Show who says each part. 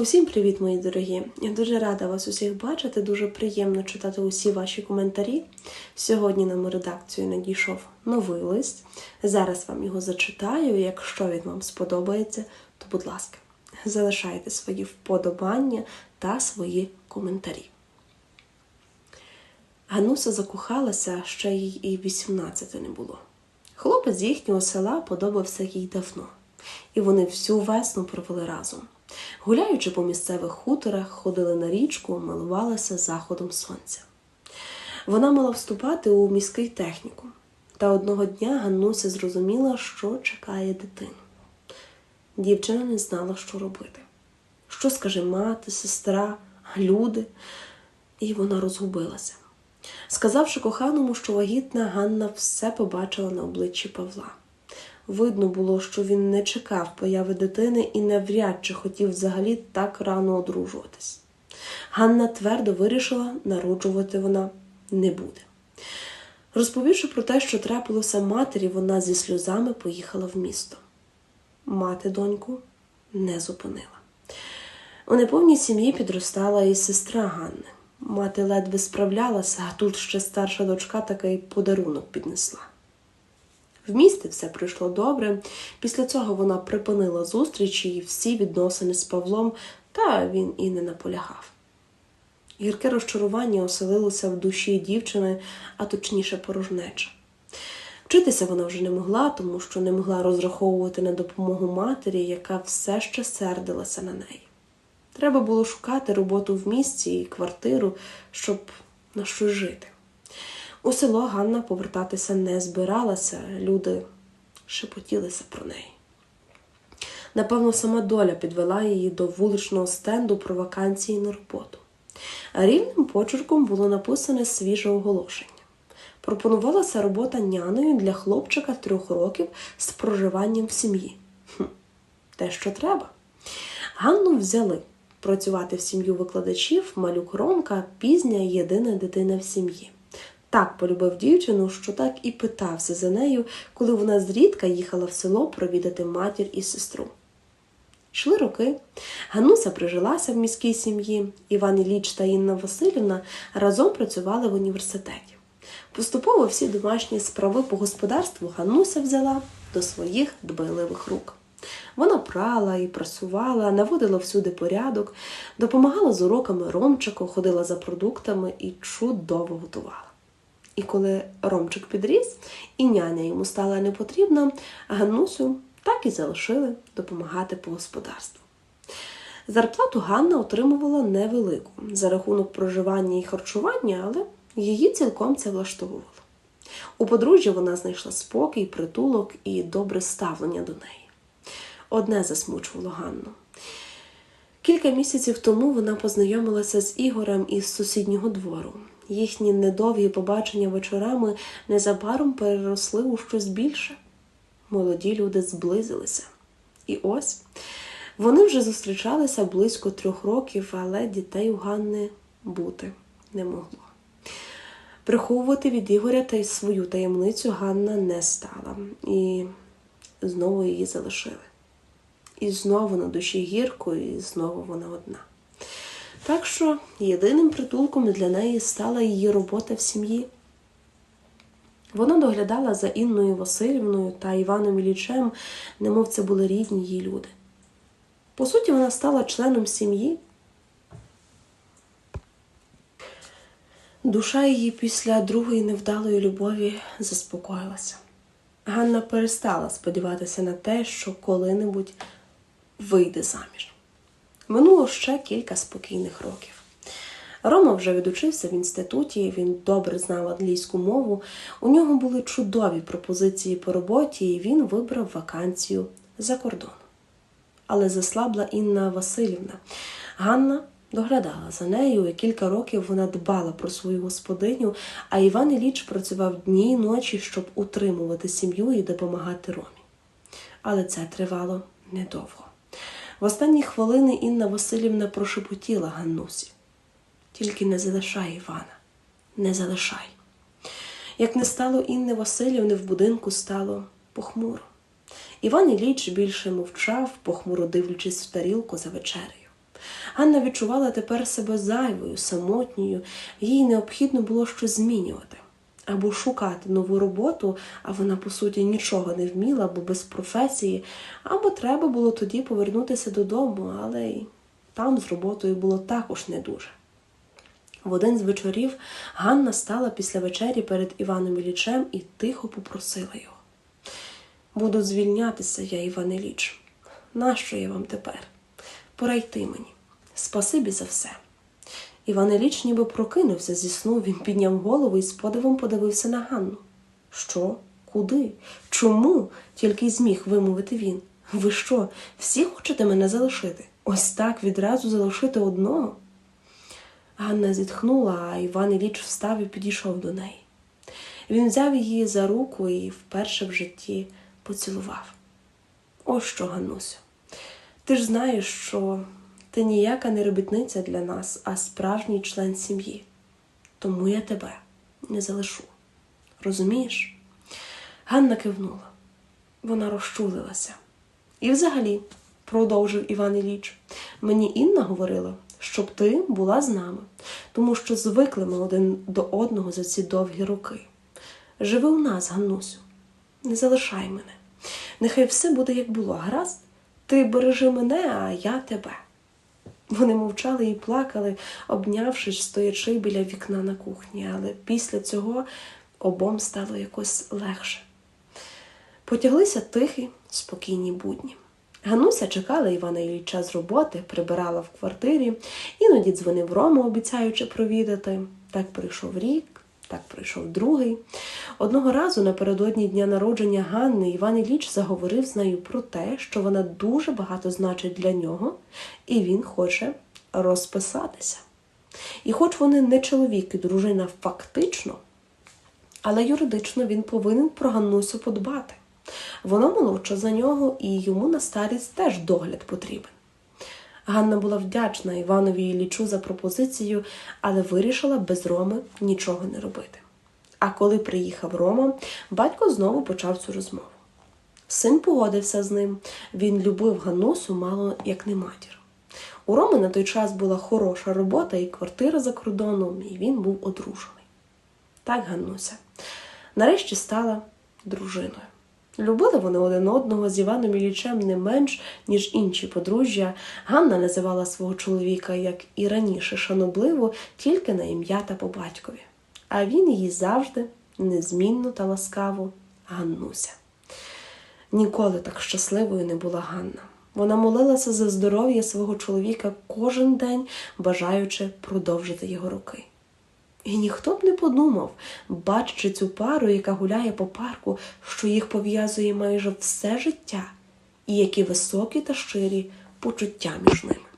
Speaker 1: Усім привіт, мої дорогі! Я дуже рада вас усіх бачити. Дуже приємно читати усі ваші коментарі. Сьогодні нам у редакцію надійшов новий лист. Зараз вам його зачитаю. Якщо він вам сподобається, то, будь ласка, залишайте свої вподобання та свої коментарі. Гануса закохалася, ще їй і 18 не було. Хлопець з їхнього села подобався їй давно, і вони всю весну провели разом. Гуляючи по місцевих хуторах, ходили на річку, милувалися заходом сонця. Вона мала вступати у міський технікум, та одного дня Ганнуся зрозуміла, що чекає дитину. Дівчина не знала, що робити. Що скаже мати, сестра, люди, і вона розгубилася. Сказавши коханому, що вагітна, Ганна все побачила на обличчі Павла. Видно було, що він не чекав появи дитини і навряд чи хотів взагалі так рано одружуватись. Ганна твердо вирішила, народжувати вона не буде. Розповівши про те, що трапилося матері, вона зі сльозами поїхала в місто. Мати доньку не зупинила. У неповній сім'ї підростала і сестра Ганни. Мати ледве справлялася, а тут ще старша дочка такий подарунок піднесла. В місті все пройшло добре. Після цього вона припинила зустрічі і всі відносини з Павлом, та він і не наполягав. Гірке розчарування оселилося в душі дівчини, а точніше порожнеча. Вчитися вона вже не могла, тому що не могла розраховувати на допомогу матері, яка все ще сердилася на неї. Треба було шукати роботу в місті і квартиру, щоб на щось жити. У село Ганна повертатися не збиралася, люди шепотілися про неї. Напевно, сама доля підвела її до вуличного стенду про вакансії на роботу. Рівним почерком було написане свіже оголошення. Пропонувалася робота няною для хлопчика трьох років з проживанням в сім'ї. Хм, Те, що треба. Ганну взяли працювати в сім'ю викладачів, малюк Ромка, пізня єдина дитина в сім'ї. Так полюбив дівчину, що так і питався за нею, коли вона зрідка їхала в село провідати матір і сестру. Йшли роки. Гануся прижилася в міській сім'ї. Іван Ілліч та Інна Васильівна разом працювали в університеті. Поступово всі домашні справи по господарству Гануся взяла до своїх дбайливих рук. Вона прала і прасувала, наводила всюди порядок, допомагала з уроками Ромчику, ходила за продуктами і чудово готувала. І коли Ромчик підріс, і няня йому стала не потрібна, Ганнусю так і залишили допомагати по господарству. Зарплату Ганна отримувала невелику за рахунок проживання і харчування, але її цілком це влаштовувало. У подружжя вона знайшла спокій, притулок і добре ставлення до неї. Одне засмучувало Ганну. Кілька місяців тому вона познайомилася з Ігорем із сусіднього двору. Їхні недовгі побачення вечорами незабаром переросли у щось більше. Молоді люди зблизилися. І ось вони вже зустрічалися близько трьох років, але дітей у Ганни бути не могло. Приховувати від Ігоря та й свою таємницю Ганна не стала, і знову її залишили. І знову на душі гірко, і знову вона одна. Так що єдиним притулком для неї стала її робота в сім'ї. Вона доглядала за Інною Васильівною та Іваном Іллічем, немов це були рідні її люди. По суті, вона стала членом сім'ї. Душа її після другої невдалої любові заспокоїлася. Ганна перестала сподіватися на те, що коли-небудь вийде заміж. Минуло ще кілька спокійних років. Рома вже відучився в інституті, він добре знав англійську мову, у нього були чудові пропозиції по роботі, і він вибрав вакансію за кордоном. Але заслабла Інна Васильівна. Ганна доглядала за нею, і кілька років вона дбала про свою господиню, а Іван Іліч працював дні й ночі, щоб утримувати сім'ю і допомагати Ромі. Але це тривало недовго. В останні хвилини Інна Васильівна прошепотіла Ганнусі. Тільки не залишай Івана, не залишай. Як не стало Інни Васильівни, в будинку стало похмуро. Іван Ілліч більше мовчав, похмуро дивлячись в тарілку за вечерею. Ганна відчувала тепер себе зайвою, самотньою, їй необхідно було щось змінювати. Або шукати нову роботу, а вона, по суті, нічого не вміла, бо без професії, або треба було тоді повернутися додому, але й там з роботою було також не дуже. В один з вечорів Ганна стала після вечері перед Іваном Іллічем і тихо попросила його. Буду звільнятися я, Іван Ілліч. Нащо я вам тепер? Пора йти мені. Спасибі за все. Іван Ілліч ніби прокинувся зі сну, він підняв голову і з подивом подивився на Ганну. Що? Куди? Чому? тільки й зміг вимовити він. Ви що, всі хочете мене залишити? Ось так відразу залишити одного? Ганна зітхнула, а Іван Ілліч встав і підійшов до неї. Він взяв її за руку і вперше в житті поцілував. Ось що, Ганнусю, ти ж знаєш, що ти ніяка не робітниця для нас, а справжній член сім'ї. Тому я тебе не залишу. Розумієш? Ганна кивнула. Вона розчулилася. І взагалі, продовжив Іван Ілліч, мені Інна говорила, щоб ти була з нами, тому що звикли ми один до одного за ці довгі роки. Живи у нас, Ганнусю, не залишай мене. Нехай все буде як було, гаразд? Ти бережи мене, а я тебе. Вони мовчали і плакали, обнявшись, стоячи біля вікна на кухні, але після цього обом стало якось легше. Потяглися тихі, спокійні будні. Гануся чекала Івана Ілліча з роботи, прибирала в квартирі, іноді дзвонив Рому, обіцяючи провідати. Так прийшов рік, так прийшов другий. Одного разу напередодні дня народження Ганни Іван Ілліч заговорив з нею про те, що вона дуже багато значить для нього, і він хоче розписатися. І хоч вони не чоловік і дружина фактично, але юридично він повинен про Ганнусю подбати. Вона молодша за нього, і йому на старість теж догляд потрібен. Ганна була вдячна Іванові Іллічу за пропозицію, але вирішила без Роми нічого не робити. А коли приїхав Рома, батько знову почав цю розмову. Син погодився з ним. Він любив Ганнусю мало як не матір. У Роми на той час була хороша робота і квартира за кордоном, і він був одружений. Так Ганнуся нарешті стала дружиною. Любили вони один одного з Іваном Іллічем не менш, ніж інші подружжя. Ганна називала свого чоловіка, як і раніше, шанобливо, тільки на ім'я та по батькові. А він її завжди, незмінно та ласкаво, Ганнуся. Ніколи так щасливою не була Ганна. Вона молилася за здоров'я свого чоловіка кожен день, бажаючи продовжити його роки. І ніхто б не подумав, бачачи цю пару, яка гуляє по парку, що їх пов'язує майже все життя, і які високі та щирі почуття між ними.